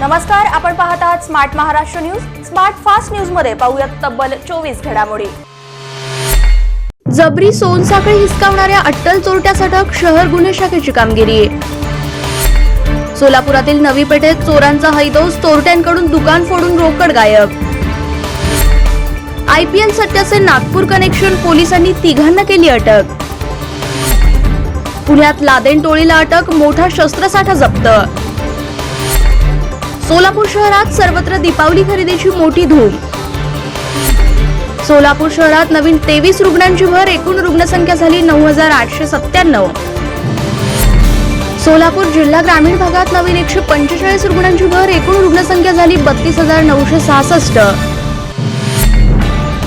नमस्कार आपण पाहत आहात smart Maharashtra news smart fast न्यूजमध्ये पाहूयात तब्बल चोवीस घडामोडी. जबरी सोनसाखळी हिसकावणाऱ्या अट्टल चोरट्या अटक शहर गुन्हे शाखेची कामगिरी. सोलापुरातील नवी पेठेत चोरांचा हैदोस चोरट्यांकडून दुकान फोडून रोकड गायब. आयपीएल सट्ट्याचे नागपूर कनेक्शन पोलिसांनी तिघांना केली अटक. पुण्यात लादेन टोळीला अटक मोठा शस्त्रसाठा जप्त. सोलापूर शहरात सर्वत्र दीपावली खरेदीची मोठी धूम. सोलापूर शहरात नवीन तेवीस रुग्णांची भर एकूण रुग्णसंख्या झाली नऊ हजार आठशे सत्त्याण्णव. सोलापूर जिल्हा ग्रामीण भागात नवीन एकशे पंचेचाळीस रुग्णांची भर एकूण रुग्णसंख्या झाली बत्तीस हजार नऊशे सहासष्ट.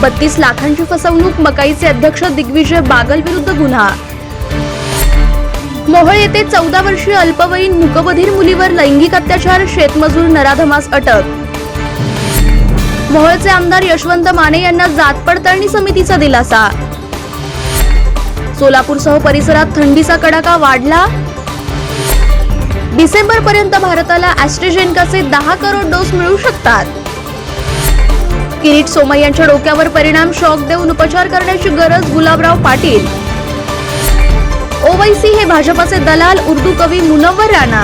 बत्तीस लाखांची फसवणूक मकाईचे अध्यक्ष दिग्विजय बागल विरुद्ध गुन्हा. मोहोळ येथे चौदा वर्षीय अल्पवयीन मुकबधीर मुलीवर लैंगिक अत्याचार शेतमजूर नराधमास अटक. मोहोळचे आमदार यशवंत माने यांना जात पडताळणी समितीचा दिलासा. सोलापूरसह परिसरात थंडीचा कडाका वाढला. डिसेंबर पर्यंत भारताला ॲस्ट्रेजेनकाचे दहा करोड डोस मिळू शकतात. किरीट सोमय्यांच्या डोक्यावर परिणाम शॉक देऊन उपचार करण्याची गरज गुलाबराव पाटील. ओवैसी हे भाजपाचे दलाल उर्दू कवी मुनव्वर राणा.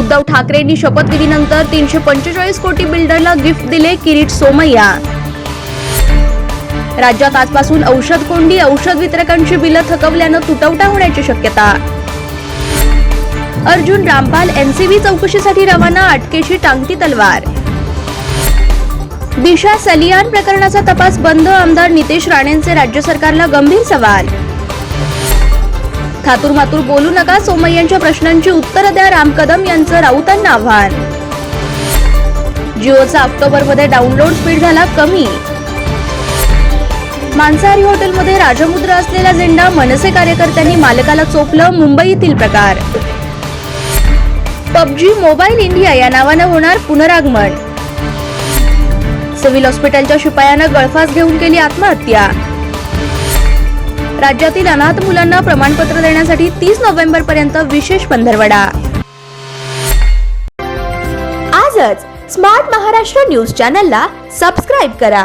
उद्धव ठाकरेंनी शपथविधीनंतर तीनशे पंचेचाळीस कोटी बिल्डरला गिफ्ट दिले किरीट सोमय्या. राज्यात आजपासून औषध कोंडी औषध वितरकांची बिलं थकवल्यानं तुटवटा होण्याची शक्यता. अर्जुन रामपाल एनसीबी चौकशीसाठी रवाना अटकेशी टांगती तलवार. दिशा सलियान प्रकरणाचा तपास बंद आमदार नितेश राणेंचे राज्य सरकारला गंभीर सवाल. थातूर मातूर बोलू नका. सोमय्यांच्या प्रश्नांची उत्तरं द्या. राम कदम यांचं राऊतांना आव्हान. जिओचा ऑक्टोबरमध्ये डाउनलोड स्पीड झाला कमी. मांसाहारी हॉटेलमध्ये राजमुद्रा असलेला झेंडा मनसे कार्यकर्त्यांनी मालकाला चोपलं. मुंबईतील प्रकार. पबजी मोबाईल इंडिया या नावानं होणार पुनरागमन. सिव्हिल हॉस्पिटलच्या शिपायानं गळफास घेऊन केली आत्महत्या. राज्यातील अनाथ मुलांना प्रमाणपत्र देण्यासाठी तीस नोव्हेंबर पर्यंत विशेष पंधरवडा आजच स्मार्ट महाराष्ट्र न्यूज चॅनलला सबस्क्राईब करा.